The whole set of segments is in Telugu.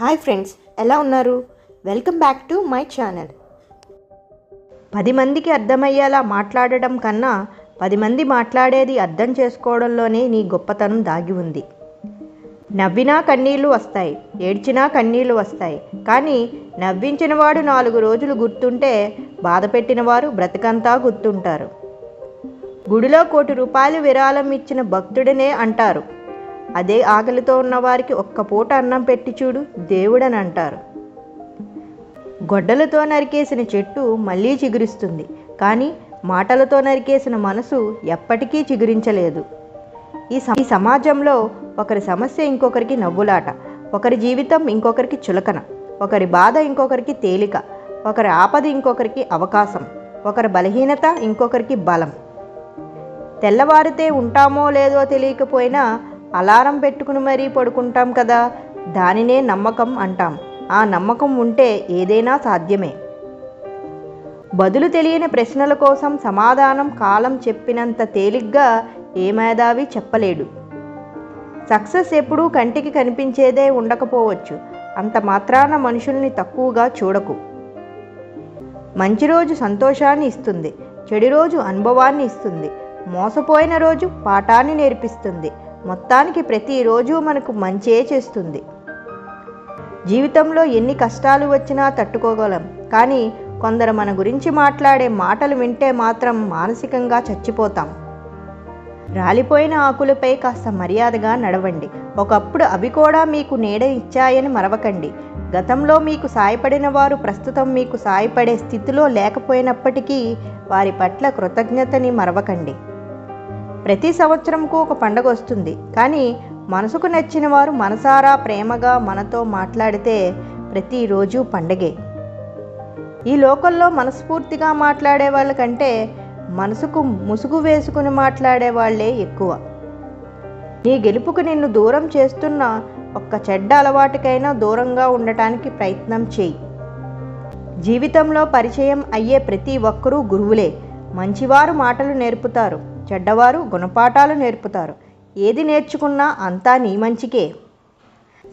హాయ్ ఫ్రెండ్స్ ఎలా ఉన్నారు? Welcome back to my channel. పది మందికి అర్థమయ్యేలా మాట్లాడడం కన్నా పది మంది మాట్లాడేది అర్థం చేసుకోవడంలోనే నీ గొప్పతనం దాగి ఉంది. నవ్వినా కన్నీళ్ళు వస్తాయి ఏడ్చినా కన్నీళ్ళు వస్తాయి. కానీ నవ్వించిన వాడు నాలుగు రోజులు గుర్తుంటే బాధ వారు బ్రతకంతా గుర్తుంటారు. గుడిలో కోటి రూపాయలు విరాళం ఇచ్చిన భక్తుడనే అంటారు. అదే ఆకలితో ఉన్నవారికి ఒక్క పూట అన్నం పెట్టి చూడు దేవుడని అంటారు గొడ్డలతో నరికేసిన చెట్టు మళ్ళీ చిగురిస్తుంది కానీ మాటలతో నరికేసిన మనసు ఎప్పటికీ చిగురించలేదు. ఈ ఈ సమాజంలో ఒకరి సమస్య ఇంకొకరికి నవ్వులాట ఒకరి జీవితం ఇంకొకరికి చులకన ఒకరి బాధ ఇంకొకరికి తేలిక ఒకరి ఆపద ఇంకొకరికి అవకాశం ఒకరి బలహీనత ఇంకొకరికి బలం. తెల్లవారితే ఉంటామో లేదో తెలియకపోయినా అలారం పెట్టుకుని మరీ పడుకుంటాం కదా దానినే నమ్మకం అంటాం. ఆ నమ్మకం ఉంటే ఏదైనా సాధ్యమే. బదులు తెలియని ప్రశ్నల కోసం సమాధానం కాలం చెప్పినంత తేలిగ్గా ఏ మేధావి చెప్పలేడు. సక్సెస్ ఎప్పుడూ కంటికి కనిపించేదే ఉండకపోవచ్చు. అంత మాత్రాన మనుషుల్ని తక్కువగా చూడకు. మంచి రోజు సంతోషాన్ని ఇస్తుంది చెడు రోజు అనుభవాన్ని ఇస్తుంది మోసపోయిన రోజు పాఠాన్ని నేర్పిస్తుంది మొత్తానికి ప్రతిరోజు మనకు మంచే చేస్తుంది. జీవితంలో ఎన్ని కష్టాలు వచ్చినా తట్టుకోగలం. కానీ కొందరు మన గురించి మాట్లాడే మాటలు వింటే మాత్రం మానసికంగా చచ్చిపోతాం. రాలిపోయిన ఆకులపై కాస్త మర్యాదగా నడవండి. ఒకప్పుడు అవి కూడా మీకు నీడ ఇచ్చాయని మరవకండి. గతంలో మీకు సాయపడిన వారు ప్రస్తుతం మీకు సాయపడే స్థితిలో లేకపోయినప్పటికీ వారి పట్ల కృతజ్ఞతని మరవకండి. ప్రతి సంవత్సరంకు ఒక పండగ వస్తుంది. కానీ మనసుకు నచ్చిన వారు మనసారా ప్రేమగా మనతో మాట్లాడితే ప్రతిరోజు పండగే. ఈ లోకంలో మనస్ఫూర్తిగా మాట్లాడే వాళ్ళకంటే మనసుకు ముసుగు వేసుకుని మాట్లాడే వాళ్ళే ఎక్కువ. నీ గెలుపుకు నిన్ను దూరం చేస్తున్న ఒక్క చెడ్డ అలవాటుకైనా దూరంగా ఉండటానికి ప్రయత్నం చేయి. జీవితంలో పరిచయం అయ్యే ప్రతి ఒక్కరూ గురువులే. మంచివారు మాటలు నేర్పుతారు. చెడ్డవారు గుణపాఠాలు నేర్పుతారు. ఏది నేర్చుకున్నా అంతా నీ మంచికే.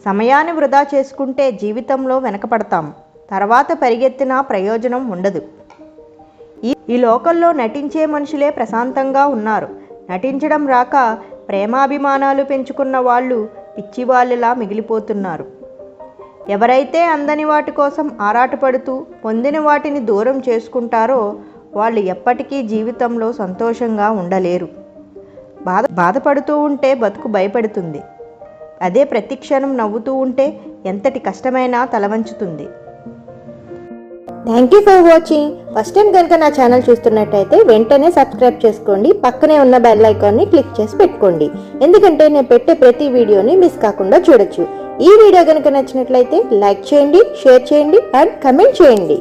సమయాన్ని వృధా చేసుకుంటే జీవితంలో వెనకపడతాం తర్వాత పరిగెత్తినా ప్రయోజనం ఉండదు. ఈ ఈ నటించే మనుషులే ప్రశాంతంగా ఉన్నారు. నటించడం రాక ప్రేమాభిమానాలు పెంచుకున్న వాళ్ళు పిచ్చివాళ్ళలా మిగిలిపోతున్నారు. ఎవరైతే అందని వాటి కోసం ఆరాటపడుతూ పొందిన వాటిని దూరం చేసుకుంటారో వాళ్ళు ఎప్పటికీ జీవితంలో సంతోషంగా ఉండలేరు. బాధ బాధపడుతూ ఉంటే బతుకు భయపడుతుంది. అదే ప్రతిక్షణం నవ్వుతూ ఉంటే ఎంతటి కష్టమైనా తలవంచుతుంది. Thank you for watching first time కనుక నా ఛానల్ చూస్తున్నట్టయితే వెంటనే సబ్స్క్రైబ్ చేసుకోండి. పక్కనే ఉన్న బెల్ ఐకాన్ని క్లిక్ చేసి పెట్టుకోండి. ఎందుకంటే నేను పెట్టే ప్రతి వీడియోని మిస్ కాకుండా చూడొచ్చు. ఈ వీడియో కనుక నచ్చినట్లయితే లైక్ చేయండి షేర్ చేయండి అండ్ కమెంట్ చేయండి.